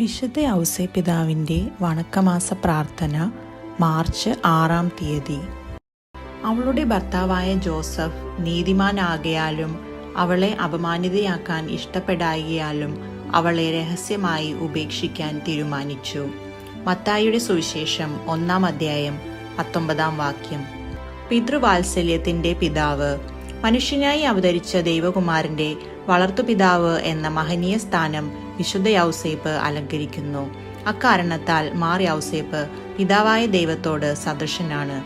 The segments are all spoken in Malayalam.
വിശുദ്ധ ഔസേ പിതാവിന്റെ വണക്കമാസ പ്രാർത്ഥന മാർച്ച് ആറാം തീയതി. അവളുടെ ഭർത്താവായ ജോസഫ് നീതിമാനാകയാലും അവളെ അപമാനിതയാക്കാൻ ഇഷ്ടപ്പെടായികയാലും അവളെ രഹസ്യമായി ഉപേക്ഷിക്കാൻ തീരുമാനിച്ചു. മത്തായിയുടെ സുവിശേഷം ഒന്നാം അധ്യായം പത്തൊമ്പതാം വാക്യം. പിതൃവാത്സല്യത്തിന്റെ പിതാവ് മനുഷ്യനായി അവതരിച്ച ദൈവകുമാരന്റെ വളർത്തുപിതാവ് എന്ന മഹനീയ സ്ഥാനം വിശുദ്ധ യൗസേപ്പ് അലങ്കരിക്കുന്നു. അക്കാരണത്താൽ മാർ യൗസേപ്പ് പിതാവായ ദൈവത്തോട് സദൃശനാണ്.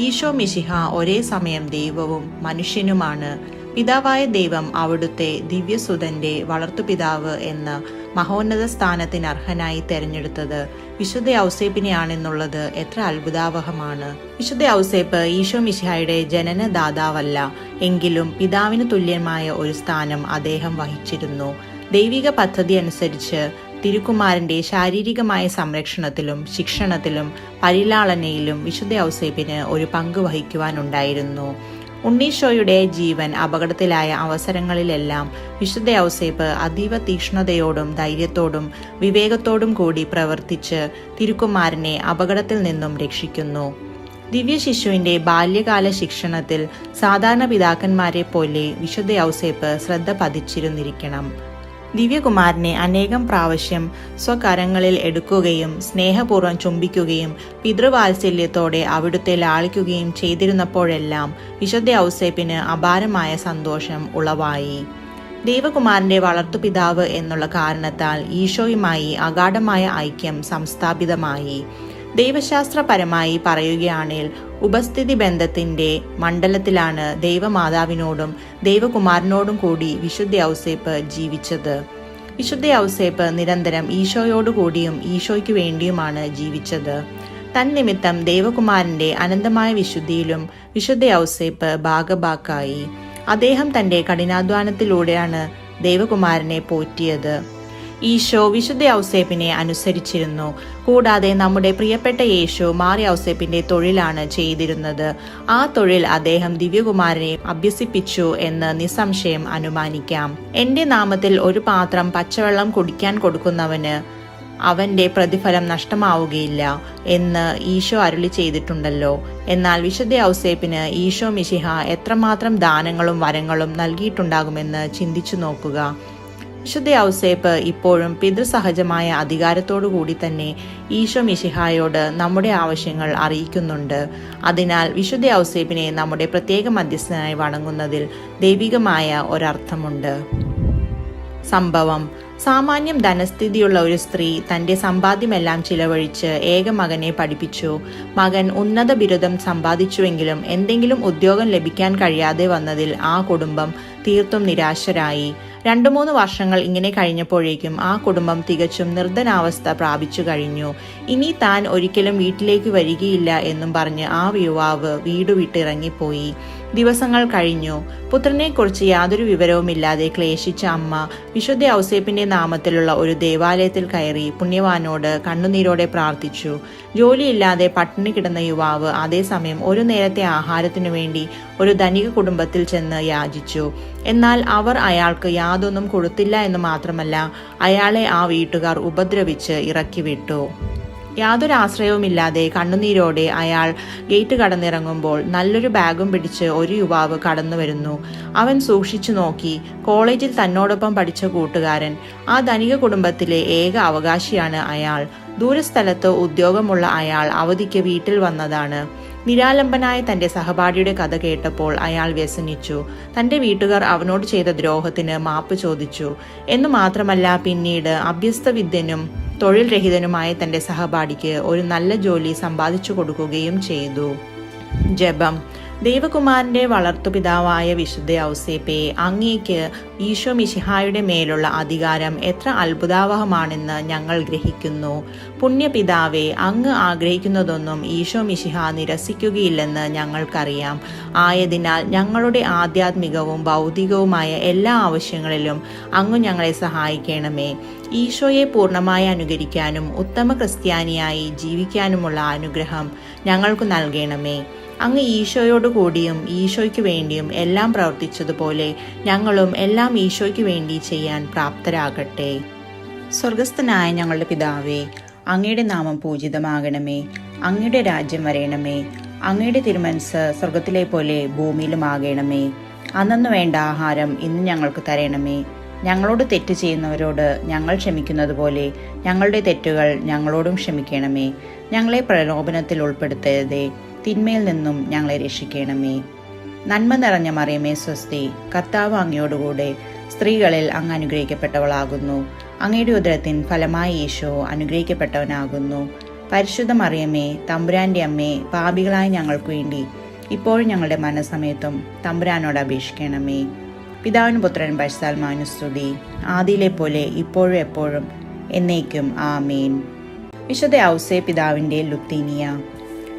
ഈശോ മിശിഹ ഒരേ സമയം ദൈവവും മനുഷ്യനുമാണ്. പിതാവായ ദൈവം അവിടുത്തെ ദിവ്യസുതന്റെ വളർത്തുപിതാവ് എന്ന് മഹോന്നത സ്ഥാനത്തിന് അർഹനായി തെരഞ്ഞെടുത്തത് വിശുദ്ധ ഔസേപ്പിനെയാണെന്നുള്ളത് എത്ര അത്ഭുതാവഹമാണ്. വിശുദ്ധ ഔസേപ്പ് ഈശോ മിശിഹായുടെ ജനനദാതാവല്ല. എങ്കിലും പിതാവിന് തുല്യമായ ഒരു സ്ഥാനം അദ്ദേഹം വഹിച്ചിരുന്നു. ദൈവിക പദ്ധതി അനുസരിച്ച് തിരുക്കുമാരന്റെ ശാരീരികമായ സംരക്ഷണത്തിലും ശിക്ഷണത്തിലും പരിലാളനയിലും വിശുദ്ധ ഔസേപ്പിന് ഒരു പങ്ക് വഹിക്കുവാനുണ്ടായിരുന്നു. ഉണ്ണീഷോയുടെ ജീവൻ അപകടത്തിലായ അവസരങ്ങളിലെല്ലാം വിശുദ്ധ ഔസേപ്പ് അതീവ തീക്ഷ്ണതയോടും ധൈര്യത്തോടും വിവേകത്തോടും കൂടി പ്രവർത്തിച്ച് തിരുക്കുമാരനെ അപകടത്തിൽ നിന്നും രക്ഷിക്കുന്നു. ദിവ്യ ശിശുവിന്റെ ബാല്യകാല ശിക്ഷണത്തിൽ സാധാരണ പിതാക്കന്മാരെ പോലെ വിശുദ്ധ ഔസേപ്പ് ശ്രദ്ധ പതിച്ചിരുന്നിരിക്കണം. ദിവ്യകുമാരനെ അനേകം പ്രാവശ്യം സ്വകരങ്ങളിൽ എടുക്കുകയും സ്നേഹപൂർവം ചുംബിക്കുകയും പിതൃവാത്സല്യത്തോടെ അവിടുത്തെ ലാളിക്കുകയും ചെയ്തിരുന്നപ്പോഴെല്ലാം വിശുദ്ധ ഔസേപ്പിന് അപാരമായ സന്തോഷം ഉളവായി. ദേവകുമാരന്റെ വളർത്തുപിതാവ് എന്നുള്ള കാരണത്താൽ ഈശോയുമായി അഗാഠമായ ഐക്യം സംസ്ഥാപിതമായി. ദൈവശാസ്ത്രപരമായി പറയുകയാണെങ്കിൽ ഉപസ്ഥിതി ബന്ധത്തിന്റെ മണ്ഡലത്തിലാണ് ദൈവമാതാവിനോടും ദൈവകുമാരനോടും കൂടി വിശുദ്ധ ഔസേപ്പ് ജീവിച്ചത്. വിശുദ്ധ ഔസേപ്പ് നിരന്തരം ഈശോയോടുകൂടിയും ഈശോയ്ക്ക് വേണ്ടിയുമാണ് ജീവിച്ചത്. തന്നിമിത്തം ദേവകുമാരന്റെ അനന്തമായ വിശുദ്ധിയിലും വിശുദ്ധ ഔസേപ്പ് ഭാഗഭാക്കായി. അദ്ദേഹം തന്റെ കഠിനാധ്വാനത്തിലൂടെയാണ് ദേവകുമാരനെ പോറ്റിയത്. ഈശോ വിശുദ്ധ ഔസേപ്പിനെ അനുസരിച്ചിരുന്നു. കൂടാതെ നമ്മുടെ പ്രിയപ്പെട്ട യേശു മാറി ഔസേപ്പിന്റെ തൊഴിലാണ് ചെയ്തിരുന്നത്. ആ തൊഴിൽ അദ്ദേഹം ദിവ്യകുമാരനെ അഭ്യസിപ്പിച്ചു എന്ന് നിസ്സംശയം അനുമാനിക്കാം. എന്റെ നാമത്തിൽ ഒരു പാത്രം പച്ചവെള്ളം കുടിക്കാൻ കൊടുക്കുന്നവന് അവന്റെ പ്രതിഫലം നഷ്ടമാവുകയില്ല എന്ന് ഈശോ അരുളി ചെയ്തിട്ടുണ്ടല്ലോ. എന്നാൽ വിശുദ്ധ ഔസേപ്പിന് ഈശോ മിശിഹ എത്രമാത്രം ദാനങ്ങളും വരങ്ങളും നൽകിയിട്ടുണ്ടാകുമെന്ന് ചിന്തിച്ചു നോക്കുക. വിശുദ്ധ ഔസേപ്പ് ഇപ്പോഴും പിതൃസഹജമായ അധികാരത്തോടു കൂടി തന്നെ ഈശോ മിശിഹായോട് നമ്മുടെ ആവശ്യങ്ങൾ അറിയിക്കുന്നുണ്ട്. അതിനാൽ വിശുദ്ധ ഔസേപ്പിനെ നമ്മുടെ പ്രത്യേക മധ്യസ്ഥനായി വണങ്ങുന്നതിൽ ദൈവികമായ ഒരർത്ഥമുണ്ട്. സംഭവം സാമാന്യം ധനസ്ഥിതിയുള്ള ഒരു സ്ത്രീ തന്റെ സമ്പാദ്യമെല്ലാം ചിലവഴിച്ച് ഏക മകനെ പഠിപ്പിച്ചു. മകൻ ഉന്നത ബിരുദം സമ്പാദിച്ചുവെങ്കിലും എന്തെങ്കിലും ഉദ്യോഗം ലഭിക്കാൻ കഴിയാതെ വന്നതിൽ ആ കുടുംബം തീർത്തും നിരാശരായി. രണ്ടു മൂന്ന് വർഷങ്ങൾ ഇങ്ങനെ കഴിഞ്ഞപ്പോഴേക്കും ആ കുടുംബം തികച്ചും നിർദ്ധനാവസ്ഥ പ്രാപിച്ചു കഴിഞ്ഞു. ഇനി താൻ ഒരിക്കലും വീട്ടിലേക്ക് വരികയില്ല എന്നും പറഞ്ഞ് ആ യുവാവ് വീട് വിട്ടിറങ്ങിപ്പോയി. ദിവസങ്ങൾ കഴിഞ്ഞു. പുത്രനെക്കുറിച്ച് യാതൊരു വിവരവുമില്ലാതെ ക്ലേശിച്ച അമ്മ വിശുദ്ധ ഔസേപ്പിന്റെ നാമത്തിലുള്ള ഒരു ദേവാലയത്തിൽ കയറി പുണ്യവാനോട് കണ്ണുനീരോടെ പ്രാർത്ഥിച്ചു. ജോലിയില്ലാതെ പട്ടിണി കിടന്ന യുവാവ് അതേസമയം ഒരു നേരത്തെ ആഹാരത്തിനു വേണ്ടി ഒരു ധനിക കുടുംബത്തിൽ ചെന്ന് യാചിച്ചു. എന്നാൽ അവർ അയാൾക്ക് യാതൊന്നും കൊടുത്തില്ല എന്ന് മാത്രമല്ല അയാളെ ആ വീട്ടുകാർ ഉപദ്രവിച്ച് ഇറക്കി വിട്ടു യാതൊരു ആശ്രയവുമില്ലാതെ കണ്ണുനീരോടെ അയാൾ ഗേറ്റ് കടന്നിറങ്ങുമ്പോൾ നല്ലൊരു ബാഗും പിടിച്ച് ഒരു യുവാവ് കടന്നു വരുന്നു. അവൻ സൂക്ഷിച്ചു നോക്കി. കോളേജിൽ തന്നോടൊപ്പം പഠിച്ച കൂട്ടുകാരൻ. ആ ധനിക കുടുംബത്തിലെ ഏക അവകാശിയാണ് അയാൾ. ദൂരസ്ഥലത്ത് ഉദ്യോഗമുള്ള അയാൾ അവധിക്ക് വീട്ടിൽ വന്നതാണ്. നിരാലംബനായ തന്റെ സഹപാഠിയുടെ കഥ കേട്ടപ്പോൾ അയാൾ വ്യസനിച്ചു. തന്റെ വീട്ടുകാർ അവനോട് ചെയ്ത ദ്രോഹത്തിന് മാപ്പ് ചോദിച്ചു. എന്നു മാത്രമല്ല പിന്നീട് അഭ്യസ്ത വിദ്യനും തൊഴിൽ രഹിതനുമായ തന്റെ സഹപാഠിക്ക് ഒരു നല്ല ജോലി സമ്പാദിച്ചു കൊടുക്കുകയും ചെയ്തു. ജപം. ദൈവകുമാരന്റെ വളർത്തുപിതാവായ വിശുദ്ധ ഔസേപ്പയെ അങ്ങേക്ക് ഈശോ മിശിഹായുടെ മേലുള്ള അധികാരം എത്ര അത്ഭുതാവഹമാണെന്ന് ഞങ്ങൾ ഗ്രഹിക്കുന്നു. പുണ്യപിതാവെ അങ്ങ് ആഗ്രഹിക്കുന്നതൊന്നും ഈശോ മിശിഹ നിരസിക്കുകയില്ലെന്ന് ഞങ്ങൾക്കറിയാം. ആയതിനാൽ ഞങ്ങളുടെ ആധ്യാത്മികവും ഭൗതികവുമായ എല്ലാ ആവശ്യങ്ങളിലും അങ്ങ് ഞങ്ങളെ സഹായിക്കണമേ. ഈശോയെ പൂർണമായി അനുകരിക്കാനും ഉത്തമ ക്രിസ്ത്യാനിയായി ജീവിക്കാനുമുള്ള അനുഗ്രഹം ഞങ്ങൾക്ക് നൽകണമേ. അങ്ങ് ഈശോയോട് കൂടിയും ഈശോയ്ക്ക് വേണ്ടിയും എല്ലാം പ്രവർത്തിച്ചതുപോലെ ഞങ്ങളും എല്ലാം ഈശോയ്ക്ക് വേണ്ടി ചെയ്യാൻ പ്രാപ്തരാകട്ടെ. സ്വർഗസ്ഥനായ ഞങ്ങളുടെ പിതാവേ അങ്ങയുടെ നാമം പൂജിതമാകണമേ. അങ്ങയുടെ രാജ്യം വരയണമേ അങ്ങയുടെ തിരുമനസ് സ്വർഗത്തിലെ പോലെ ഭൂമിയിലും ആകണമേ അന്നു വേണ്ട ആഹാരം ഇന്ന് ഞങ്ങൾക്ക് തരണമേ. ഞങ്ങളോട് തെറ്റ് ചെയ്യുന്നവരോട് ഞങ്ങൾ ക്ഷമിക്കുന്നത് പോലെ ഞങ്ങളുടെ തെറ്റുകൾ ഞങ്ങളോടും ക്ഷമിക്കണമേ. ഞങ്ങളെ പ്രലോഭനത്തിൽ ഉൾപ്പെടുത്തരുതേ. തിന്മയിൽ നിന്നും ഞങ്ങളെ രക്ഷിക്കണമേ. നന്മ നിറഞ്ഞ മറിയമേ സ്വസ്തി കർത്താവ് അങ്ങയോടുകൂടെ സ്ത്രീകളിൽ അങ്ങ് അനുഗ്രഹിക്കപ്പെട്ടവളാകുന്നു. അങ്ങയുടെ ഉദരത്തിൻ ഫലമായി ഈശോ അനുഗ്രഹിക്കപ്പെട്ടവനാകുന്നു. പരിശുദ്ധ മറിയമ്മേ തമ്പുരാന്റെ അമ്മേ പാപികളായ ഞങ്ങൾക്ക് വേണ്ടി ഇപ്പോഴും ഞങ്ങളുടെ മനസ്സമയത്തും തമ്പുരാനോട് അപേക്ഷിക്കണമേ. പുത്രനും പുത്രൻ പരിശുദ്ധാത്മാനുസ്തുതി ആദിയിലെ പോലെ ഇപ്പോഴും എപ്പോഴും എന്നേക്കും. ആമേൻ. വിശുദ്ധ ഔസേ പിതാവിന്റെ ലുത്തീനിയ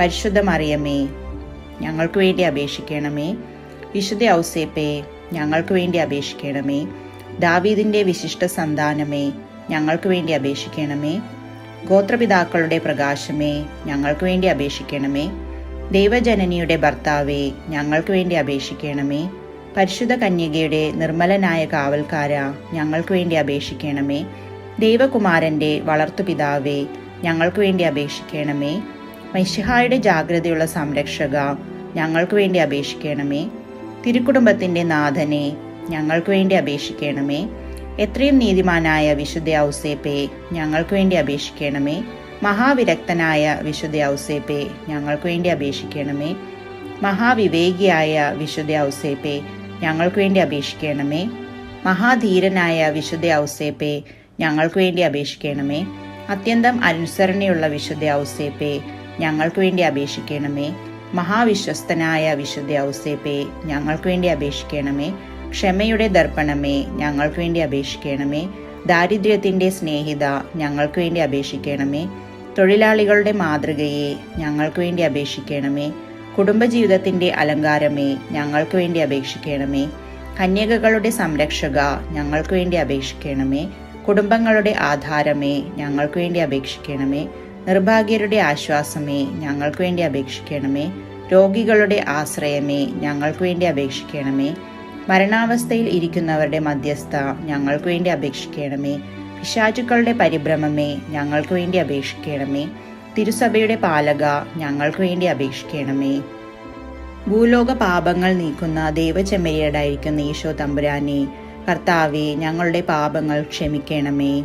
പരിശുദ്ധ മറിയമേ ഞങ്ങൾക്ക് വേണ്ടി അപേക്ഷിക്കണമേ. വിശുദ്ധ ഔസേപ്പേ ഞങ്ങൾക്ക് വേണ്ടി അപേക്ഷിക്കണമേ. ദാവീദിന്റെ വിശിഷ്ട സന്താനമേ ഞങ്ങൾക്ക് വേണ്ടി അപേക്ഷിക്കണമേ. ഗോത്രപിതാക്കളുടെ പ്രകാശമേ ഞങ്ങൾക്ക് വേണ്ടി അപേക്ഷിക്കണമേ. ദൈവജനനിയുടെ ഭർത്താവേ ഞങ്ങൾക്ക് വേണ്ടി അപേക്ഷിക്കണമേ. പരിശുദ്ധ കന്യകയുടെ നിർമ്മലനായ കാവൽക്കാര ഞങ്ങൾക്ക് വേണ്ടി അപേക്ഷിക്കണമേ. ദൈവകുമാരന്റെ വളർത്തുപിതാവേ ഞങ്ങൾക്ക് വേണ്ടി അപേക്ഷിക്കണമേ. മൈഷിഹായുടെ ജാഗ്രതയുള്ള സംരക്ഷക ഞങ്ങൾക്ക് വേണ്ടി അപേക്ഷിക്കണമേ. തിരുക്കുടുംബത്തിന്റെ നാഥനെ ഞങ്ങൾക്ക് വേണ്ടി അപേക്ഷിക്കണമേ. എത്രയും നീതിമാനായ വിശുദ്ധ ഔസേപ്പെ ഞങ്ങൾക്ക് വേണ്ടി അപേക്ഷിക്കണമേ. മഹാവിരക്തനായ വിശുദ്ധ ഔസേപ്പെ ഞങ്ങൾക്ക് വേണ്ടി അപേക്ഷിക്കണമേ. മഹാവിവേകിയായ വിശുദ്ധ ഔസേപ്പെ ഞങ്ങൾക്ക് വേണ്ടി അപേക്ഷിക്കണമേ. മഹാധീരനായ വിശുദ്ധ ഔസേപ്പെ ഞങ്ങൾക്ക് വേണ്ടി അപേക്ഷിക്കണമേ. അത്യന്തം അനുസരണയുള്ള വിശുദ്ധ ഔസേപ്പെ ഞങ്ങൾക്ക് വേണ്ടി അപേക്ഷിക്കണമേ. മഹാവിശ്വസ്തനായ വിശുദ്ധ ഔസേപ്പെ ഞങ്ങൾക്ക് വേണ്ടി അപേക്ഷിക്കണമേ. ക്ഷമയുടെ ദർപ്പണമേ ഞങ്ങൾക്ക് വേണ്ടി അപേക്ഷിക്കണമേ. ദാരിദ്ര്യത്തിന്റെ സ്നേഹിത ഞങ്ങൾക്ക് വേണ്ടി അപേക്ഷിക്കണമേ. തൊഴിലാളികളുടെ മാതൃകയെ ഞങ്ങൾക്ക് വേണ്ടി അപേക്ഷിക്കണമേ. കുടുംബജീവിതത്തിന്റെ അലങ്കാരമേ ഞങ്ങൾക്ക് വേണ്ടി അപേക്ഷിക്കണമേ. കന്യകകളുടെ സംരക്ഷക ഞങ്ങൾക്ക് വേണ്ടി അപേക്ഷിക്കണമേ. കുടുംബങ്ങളുടെ ആധാരമേ ഞങ്ങൾക്ക് വേണ്ടി അപേക്ഷിക്കണമേ. നിർഭാഗ്യരുടെ ആശ്വാസമേ ഞങ്ങൾക്ക് വേണ്ടി അപേക്ഷിക്കണമേ. രോഗികളുടെ ആശ്രയമേ ഞങ്ങൾക്ക് വേണ്ടി അപേക്ഷിക്കണമേ. മരണാവസ്ഥയിൽ ഇരിക്കുന്നവരുടെ മധ്യസ്ഥ ഞങ്ങൾക്ക് വേണ്ടി അപേക്ഷിക്കണമേ. പിശാചുക്കളുടെ പരിഭ്രമമേ ഞങ്ങൾക്ക് വേണ്ടി അപേക്ഷിക്കണമേ. തിരുസഭയുടെ പാലക ഞങ്ങൾക്ക് വേണ്ടി അപേക്ഷിക്കണമേ. ഭൂലോക പാപങ്ങൾ നീക്കുന്ന ദൈവചെമ്മരിയടായിരിക്കുന്ന ഈശോ തമ്പുരാനെ കർത്താവെ ഞങ്ങളുടെ പാപങ്ങൾ ക്ഷമിക്കണമേ.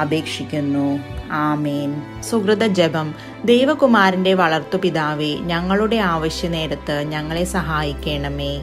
അപേക്ഷിക്കുന്നു. ആമേൻ. സുഹൃത ജപം. ദൈവകുമാരന്റെ വളർത്തു പിതാവെ ഞങ്ങളുടെ ആവശ്യ നേരത്ത് ഞങ്ങളെ സഹായിക്കണമേ.